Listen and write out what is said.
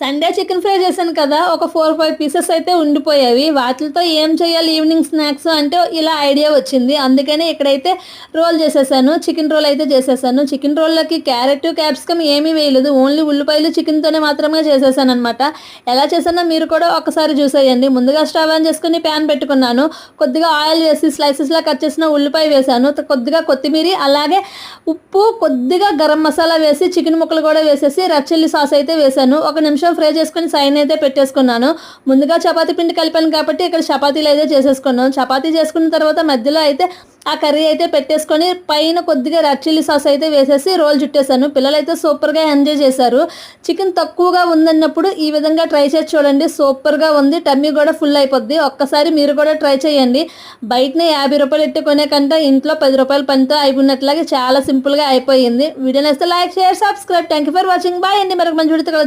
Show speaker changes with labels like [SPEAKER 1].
[SPEAKER 1] Sunday chicken fry చేశాను కదా ఒక ఫోర్ ఫైవ్ పీసెస్ అయితే ఉండిపోయేవి. వాటితో ఏం చేయాలి? ఈవినింగ్ స్నాక్స్ అంటే ఇలా ఐడియా వచ్చింది. అందుకనే ఇక్కడైతే రోల్ చేసేసాను. చికెన్ రోల్ అయితే చేసేసాను. చికెన్ రోల్లోకి క్యారెట్ క్యాప్సికమ్ ఏమీ వేయలేదు. ఓన్లీ ఉల్లిపాయలు చికెన్తోనే మాత్రమే చేసేసాను అనమాట ఎలా చేసానో మీరు కూడా ఒకసారి చూసేయండి ముందుగా స్టవ్ ఆన్ చేసుకుని ప్యాన్ పెట్టుకున్నాను. కొద్దిగా ఆయిల్ వేసి స్లైసెస్లా కట్ చేసిన ఉల్లిపాయ వేసాను కొద్దిగా కొత్తిమీర అలాగే ఉప్పు కొద్దిగా గరం మసాలా వేసి చికెన్ ముక్కలు కూడా వేసేసి రెడ్ చిల్లీ సాస్ అయితే వేసాను ఒక నిమిషం ఫ్రై చేసుకొని సైన్ అయితే పెట్టేసుకున్నాను. ముందుగా చపాతీ పిండి కలిపాను కాబట్టి ఇక్కడ చపాతీలు అయితే చేసేసుకున్నాను. చపాతీ చేసుకున్న తర్వాత మధ్యలో అయితే ఆ కర్రీ అయితే పెట్టేసుకొని పైన కొద్దిగా రెడ్ చిల్లీ సాస్ అయితే వేసేసి రోల్ చుట్టేశాను. పిల్లలు అయితే సూపర్గా ఎంజాయ్ చేశారు. చికెన్ తక్కువగా ఉందన్నప్పుడు ఈ విధంగా ట్రై చేసి చూడండి. సూపర్గా ఉంది. టమ్మీ కూడా ఫుల్ అయిపోద్ది. ఒక్కసారి మీరు కూడా ట్రై చేయండి. బయటనే యాభై రూపాయలు ఎట్టి కొనే కంటే ఇంట్లో పది రూపాయల పనితో అయిపోయినట్లాగే చాలా సింపుల్గా అయిపోయింది. Video నేస్తే like share subscribe thank you for watching bye అండి. మరొక మంచి